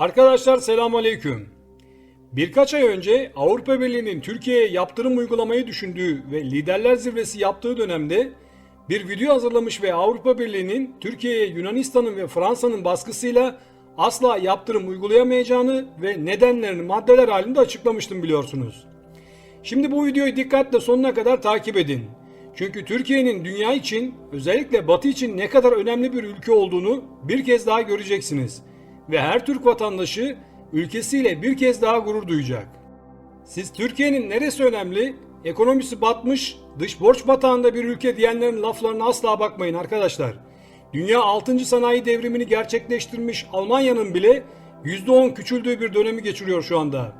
Arkadaşlar selamünaleyküm. Birkaç ay önce Avrupa Birliği'nin Türkiye'ye yaptırım uygulamayı düşündüğü ve liderler zirvesi yaptığı dönemde bir video hazırlamış ve Avrupa Birliği'nin Türkiye'ye Yunanistan'ın ve Fransa'nın baskısıyla asla yaptırım uygulayamayacağını ve nedenlerini maddeler halinde açıklamıştım biliyorsunuz. Şimdi bu videoyu dikkatle sonuna kadar takip edin. Çünkü Türkiye'nin dünya için özellikle Batı için ne kadar önemli bir ülke olduğunu bir kez daha göreceksiniz. Ve her Türk vatandaşı ülkesiyle bir kez daha gurur duyacak. Siz Türkiye'nin neresi önemli, ekonomisi batmış, dış borç batağında bir ülke diyenlerin laflarına asla bakmayın arkadaşlar. Dünya 6. sanayi devrimini gerçekleştirmiş Almanya'nın bile %10 küçüldüğü bir dönemi geçiriyor şu anda.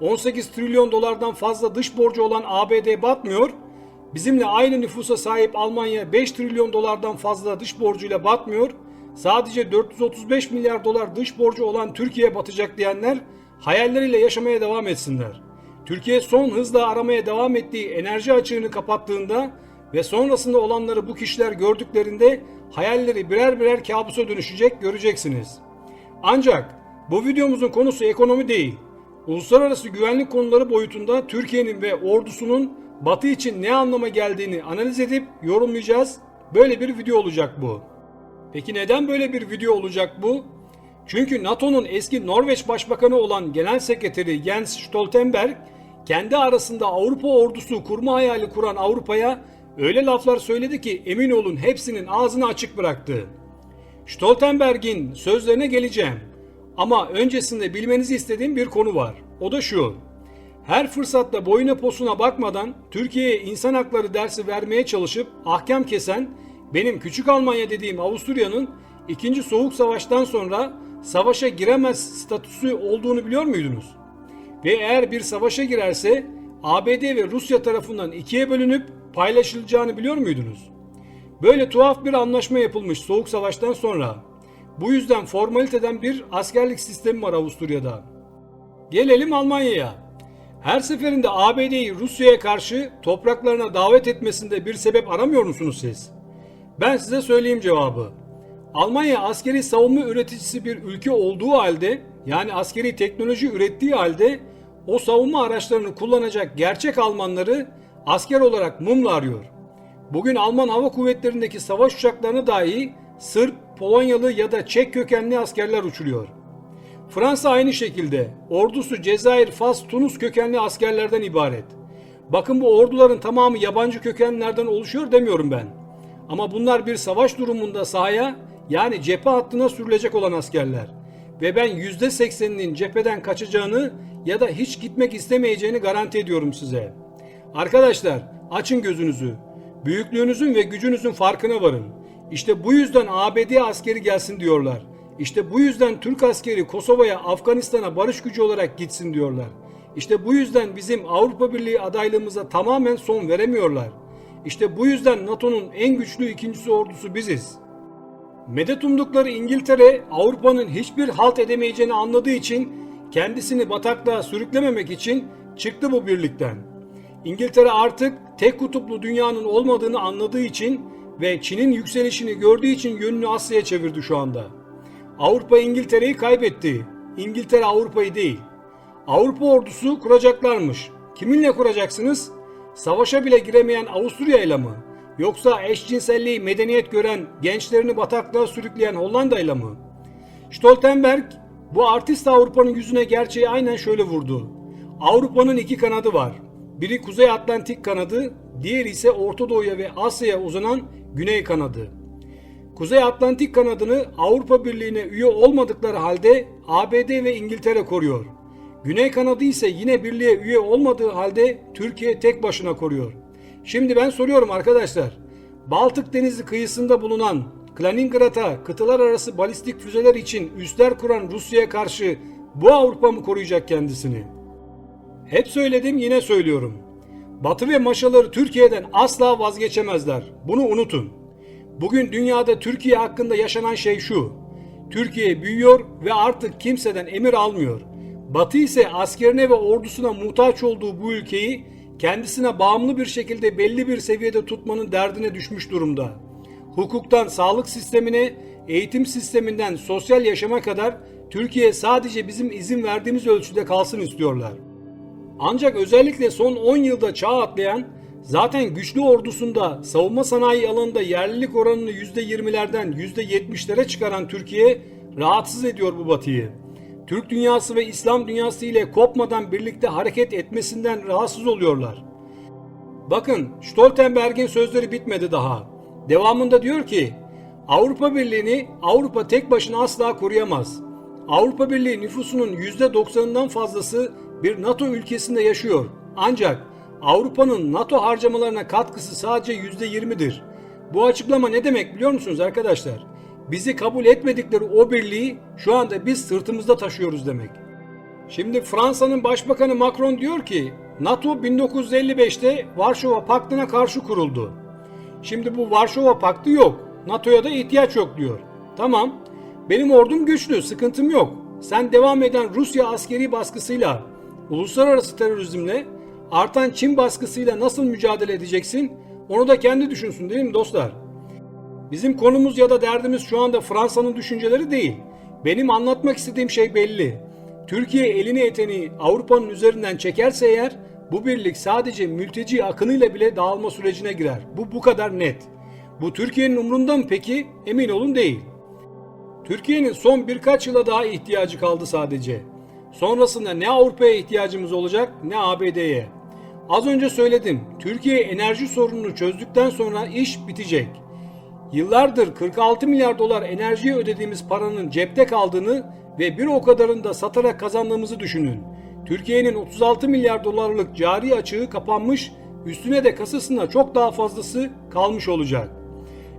18 trilyon dolardan fazla dış borcu olan ABD batmıyor. Bizimle aynı nüfusa sahip Almanya 5 trilyon dolardan fazla dış borcuyla batmıyor. Sadece 435 milyar dolar dış borcu olan Türkiye batacak diyenler hayalleriyle yaşamaya devam etsinler. Türkiye son hızla aramaya devam ettiği enerji açığını kapattığında ve sonrasında olanları bu kişiler gördüklerinde hayalleri birer birer kabusa dönüşecek göreceksiniz. Ancak bu videomuzun konusu ekonomi değil. Uluslararası güvenlik konuları boyutunda Türkiye'nin ve ordusunun Batı için ne anlama geldiğini analiz edip yorumlayacağız. Böyle bir video olacak bu. Peki neden böyle bir video olacak bu? Çünkü NATO'nun eski Norveç Başbakanı olan Genel Sekreteri Jens Stoltenberg kendi arasında Avrupa ordusu kurma hayali kuran Avrupa'ya öyle laflar söyledi ki emin olun hepsinin ağzını açık bıraktı. Stoltenberg'in sözlerine geleceğim. Ama öncesinde bilmenizi istediğim bir konu var. O da şu. Her fırsatta boyuna posuna bakmadan Türkiye'ye insan hakları dersi vermeye çalışıp ahkam kesen benim küçük Almanya dediğim Avusturya'nın 2. Soğuk Savaş'tan sonra savaşa giremez statüsü olduğunu biliyor muydunuz? Ve eğer bir savaşa girerse ABD ve Rusya tarafından ikiye bölünüp paylaşılacağını biliyor muydunuz? Böyle tuhaf bir anlaşma yapılmış Soğuk Savaş'tan sonra. Bu yüzden formaliteden bir askerlik sistemi var Avusturya'da. Gelelim Almanya'ya. Her seferinde ABD'yi Rusya'ya karşı topraklarına davet etmesinde bir sebep aramıyor musunuz siz? Ben size söyleyeyim cevabı. Almanya askeri savunma üreticisi bir ülke olduğu halde yani askeri teknoloji ürettiği halde o savunma araçlarını kullanacak gerçek Almanları asker olarak mumla arıyor. Bugün Alman hava kuvvetlerindeki savaş uçaklarını dahi Sırp, Polonyalı ya da Çek kökenli askerler uçuruyor. Fransa aynı şekilde ordusu Cezayir, Fas, Tunus kökenli askerlerden ibaret. Bakın bu orduların tamamı yabancı kökenlerden oluşuyor demiyorum ben. Ama bunlar bir savaş durumunda sahaya yani cephe hattına sürülecek olan askerler. Ve ben %80'inin cepheden kaçacağını ya da hiç gitmek istemeyeceğini garanti ediyorum size. Arkadaşlar açın gözünüzü. Büyüklüğünüzün ve gücünüzün farkına varın. İşte bu yüzden ABD askeri gelsin diyorlar. İşte bu yüzden Türk askeri Kosova'ya, Afganistan'a barış gücü olarak gitsin diyorlar. İşte bu yüzden bizim Avrupa Birliği adaylığımıza tamamen son veremiyorlar. İşte bu yüzden NATO'nun en güçlü ikincisi ordusu biziz. Medet umdukları İngiltere Avrupa'nın hiçbir halt edemeyeceğini anladığı için kendisini bataklığa sürüklememek için çıktı bu birlikten. İngiltere artık tek kutuplu dünyanın olmadığını anladığı için ve Çin'in yükselişini gördüğü için yönünü Asya'ya çevirdi şu anda. Avrupa İngiltere'yi kaybetti. İngiltere Avrupa'yı değil. Avrupa ordusu kuracaklarmış. Kiminle kuracaksınız? Savaşa bile giremeyen Avusturya ile mı? Yoksa eşcinselliği medeniyet gören, gençlerini bataklığa sürükleyen Hollanda ile mi? Stoltenberg bu artist Avrupa'nın yüzüne gerçeği aynen şöyle vurdu. Avrupa'nın iki kanadı var. Biri Kuzey Atlantik kanadı, diğeri ise Orta Doğu'ya ve Asya'ya uzanan Güney kanadı. Kuzey Atlantik kanadını Avrupa Birliği'ne üye olmadıkları halde ABD ve İngiltere koruyor. Güney kanadı ise yine birliğe üye olmadığı halde Türkiye tek başına koruyor. Şimdi ben soruyorum arkadaşlar. Baltık Denizi kıyısında bulunan Kaliningrad'a kıtalar arası balistik füzeler için üsler kuran Rusya'ya karşı bu Avrupa mı koruyacak kendisini? Hep söyledim yine söylüyorum. Batı ve maşaları Türkiye'den asla vazgeçemezler. Bunu unutun. Bugün dünyada Türkiye hakkında yaşanan şey şu. Türkiye büyüyor ve artık kimseden emir almıyor. Batı ise askerine ve ordusuna muhtaç olduğu bu ülkeyi kendisine bağımlı bir şekilde belli bir seviyede tutmanın derdine düşmüş durumda. Hukuktan sağlık sistemine, eğitim sisteminden sosyal yaşama kadar Türkiye sadece bizim izin verdiğimiz ölçüde kalsın istiyorlar. Ancak özellikle son 10 yılda çağ atlayan, zaten güçlü ordusunda savunma sanayi alanında yerlilik oranını %20'lerden %70'lere çıkaran Türkiye rahatsız ediyor bu batıyı. Türk dünyası ve İslam dünyası ile kopmadan birlikte hareket etmesinden rahatsız oluyorlar. Bakın Stoltenberg'in sözleri bitmedi daha. Devamında diyor ki Avrupa Birliği'ni Avrupa tek başına asla koruyamaz. Avrupa Birliği nüfusunun %90'ından fazlası bir NATO ülkesinde yaşıyor. Ancak Avrupa'nın NATO harcamalarına katkısı sadece %20'dir. Bu açıklama ne demek biliyor musunuz arkadaşlar? Bizi kabul etmedikleri o birliği şu anda biz sırtımızda taşıyoruz demek. Şimdi Fransa'nın Başbakanı Macron diyor ki NATO 1955'te Varşova Paktı'na karşı kuruldu. Şimdi bu Varşova Paktı yok. NATO'ya da ihtiyaç yok diyor. Tamam. Benim ordum güçlü, sıkıntım yok. Sen devam eden Rusya askeri baskısıyla, uluslararası terörizmle, artan Çin baskısıyla nasıl mücadele edeceksin? Onu da kendi düşünsün değil mi dostlar? Bizim konumuz ya da derdimiz şu anda Fransa'nın düşünceleri değil. Benim anlatmak istediğim şey belli. Türkiye elini eteni Avrupa'nın üzerinden çekerse eğer bu birlik sadece mülteci akınıyla bile dağılma sürecine girer. Bu bu kadar net. Bu Türkiye'nin umrunda mı peki? Emin olun değil. Türkiye'nin son birkaç yıla daha ihtiyacı kaldı sadece. Sonrasında ne Avrupa'ya ihtiyacımız olacak ne ABD'ye. Az önce söyledim. Türkiye enerji sorununu çözdükten sonra iş bitecek. Yıllardır 46 milyar dolar enerjiye ödediğimiz paranın cepte kaldığını ve bir o kadarını da satarak kazandığımızı düşünün. Türkiye'nin 36 milyar dolarlık cari açığı kapanmış, üstüne de kasasında çok daha fazlası kalmış olacak.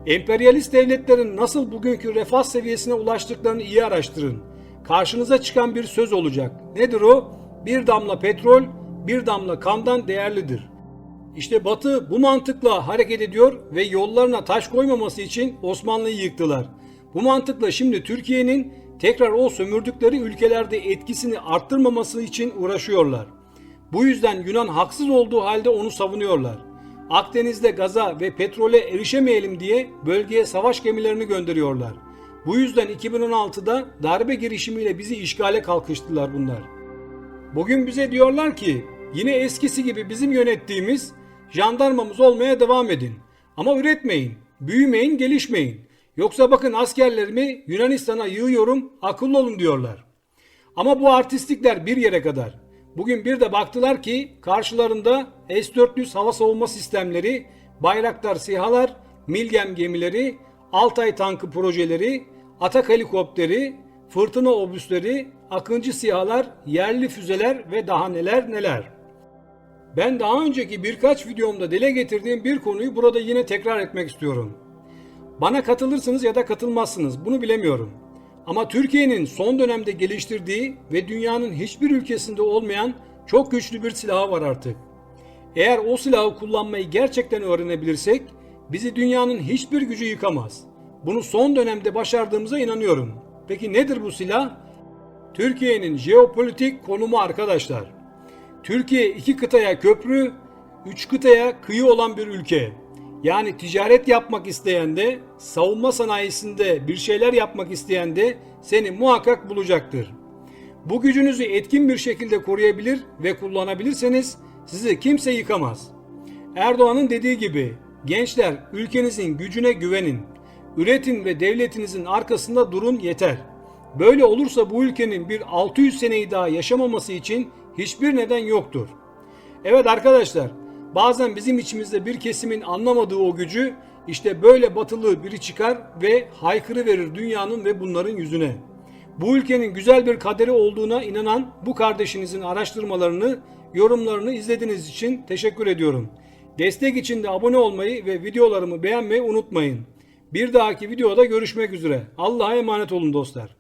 Emperyalist devletlerin nasıl bugünkü refah seviyesine ulaştıklarını iyi araştırın. Karşınıza çıkan bir söz olacak. Nedir o? Bir damla petrol, bir damla kandan değerlidir. İşte Batı bu mantıkla hareket ediyor ve yollarına taş koymaması için Osmanlı'yı yıktılar. Bu mantıkla şimdi Türkiye'nin tekrar o sömürdükleri ülkelerde etkisini arttırmaması için uğraşıyorlar. Bu yüzden Yunan haksız olduğu halde onu savunuyorlar. Akdeniz'de gaza ve petrole erişemeyelim diye bölgeye savaş gemilerini gönderiyorlar. Bu yüzden 2016'da darbe girişimiyle bizi işgale kalkıştılar bunlar. Bugün bize diyorlar ki yine eskisi gibi bizim yönettiğimiz jandarmamız olmaya devam edin. Ama üretmeyin, büyümeyin, gelişmeyin. Yoksa bakın askerlerimi Yunanistan'a yığıyorum, akıllı olun diyorlar. Ama bu artistlikler bir yere kadar. Bugün bir de baktılar ki karşılarında S-400 hava savunma sistemleri, Bayraktar SİHA'lar, Milgem gemileri, Altay tankı projeleri, Atak helikopteri, fırtına obüsleri, Akıncı SİHA'lar, yerli füzeler ve daha neler neler. Ben daha önceki birkaç videomda dile getirdiğim bir konuyu burada yine tekrar etmek istiyorum. Bana katılırsınız ya da katılmazsınız bunu bilemiyorum. Ama Türkiye'nin son dönemde geliştirdiği ve dünyanın hiçbir ülkesinde olmayan çok güçlü bir silahı var artık. Eğer o silahı kullanmayı gerçekten öğrenebilirsek bizi dünyanın hiçbir gücü yıkamaz. Bunu son dönemde başardığımıza inanıyorum. Peki nedir bu silah? Türkiye'nin jeopolitik konumu arkadaşlar. Türkiye iki kıtaya köprü, üç kıtaya kıyı olan bir ülke. Yani ticaret yapmak isteyen de, savunma sanayisinde bir şeyler yapmak isteyen de seni muhakkak bulacaktır. Bu gücünüzü etkin bir şekilde koruyabilir ve kullanabilirseniz sizi kimse yıkamaz. Erdoğan'ın dediği gibi gençler ülkenizin gücüne güvenin. Üretin ve devletinizin arkasında durun yeter. Böyle olursa bu ülkenin bir 600 seneyi daha yaşamaması için hiçbir neden yoktur. Evet arkadaşlar, bazen bizim içimizde bir kesimin anlamadığı o gücü işte böyle batılı biri çıkar ve haykırı verir dünyanın ve bunların yüzüne. Bu ülkenin güzel bir kaderi olduğuna inanan bu kardeşinizin araştırmalarını, yorumlarını izlediğiniz için teşekkür ediyorum. Destek için de abone olmayı ve videolarımı beğenmeyi unutmayın. Bir dahaki videoda görüşmek üzere. Allah'a emanet olun dostlar.